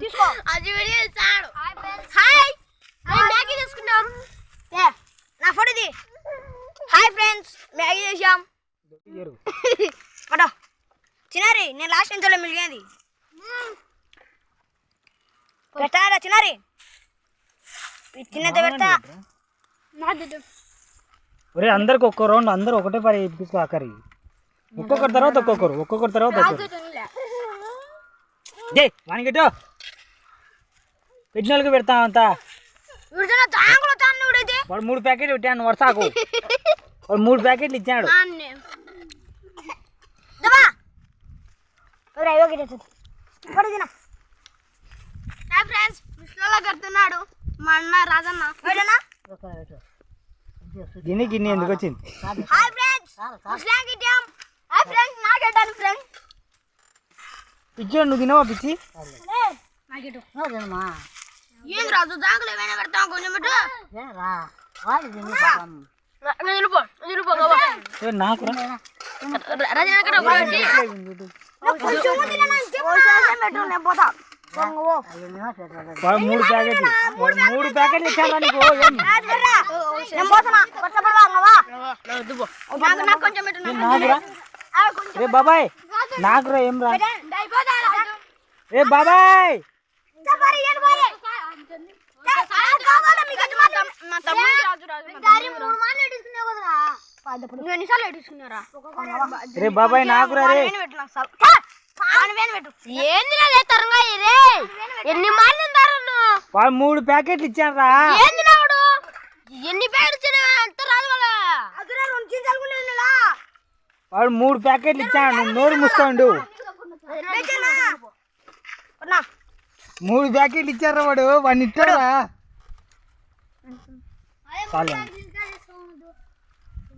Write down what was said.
తీసుకో. Hi Maggi తీసుకున్నాం నా హాయ్ ఫ్రెండ్స్ మ్యాగీ చిన్నారి నేను లాస్ట్ నుంచి మిలిగింది పెట్టారా చిన్నారి? చిన్నది పెడతా. ఒరే అందరికి ఒక్కో రౌండ్ అందరూ ఒకటే పని ఇప్పిస్తూ ఆఖరి. ఒక్కొక్కరి తర్వాత ఒక్కొక్కరు ఒక్కొక్కరి తర్వాత ఒక్కొక్కరు. జై వానికెట్టు పెట్టినోళ్ళకి పెడతా అంతా. వాడు మూడు ప్యాకెట్లు పెట్టాను వరుసాకు వాడు మూడు ప్యాకెట్లు ఇచ్చాడు. ఒరే అయ్యో గిట్ట పడు తిన. హాయ్ ఫ్రెండ్స్ విష్ణులా కడుతున్నాడు. మా అన్న రాజన్న. గిన్నె గిన్నె ఎందుకు వచ్చింది? హాయ్ ఫ్రెండ్స్ ముస్లాం గిట్టాం హాయ్ ఫ్రెండ్స్ నా గడ్డాను ఫ్రెండ్స్ పిచ్చి నువ్వు తినవా పిచ్చి? ఏం రాజు దాంకులు ఏమైనా పెడతాం కొంచెం పెట్టు. నాకు రా. రాజన్న ఎక్కడ కొంచెం పెట్టు నేను పోతా వాడు మూడు ప్యాకెట్లు వాడు మూడు ప్యాకెట్లు ఇచ్చాను నీకు ఏం నేను పోతున్నా కొట్టబడవా అంగవా నాకు నాకు కొంచెం పెట్టు ఏం నాకురా రే బాబాయ్ రా బాబాయ్ రే బాబాయ్ నాకురా రే. ఏంది తరంగా రే ఎన్ని మార్లు మూడు ప్యాకెట్లు ఇచ్చాను రా ఏంది నాడు ఎన్ని ప్యాకెట్స్ ఎంత రాదు కదా అదురా రెండు చింతలు కూడా వాడు మూడు ప్యాకెట్లు ఇచ్చాను నువ్వు నోరు మూసుకోండు. మూడు ప్యాకెట్లు ఇచ్చారా వాడు. వాడిని ఇచ్చారా చాలు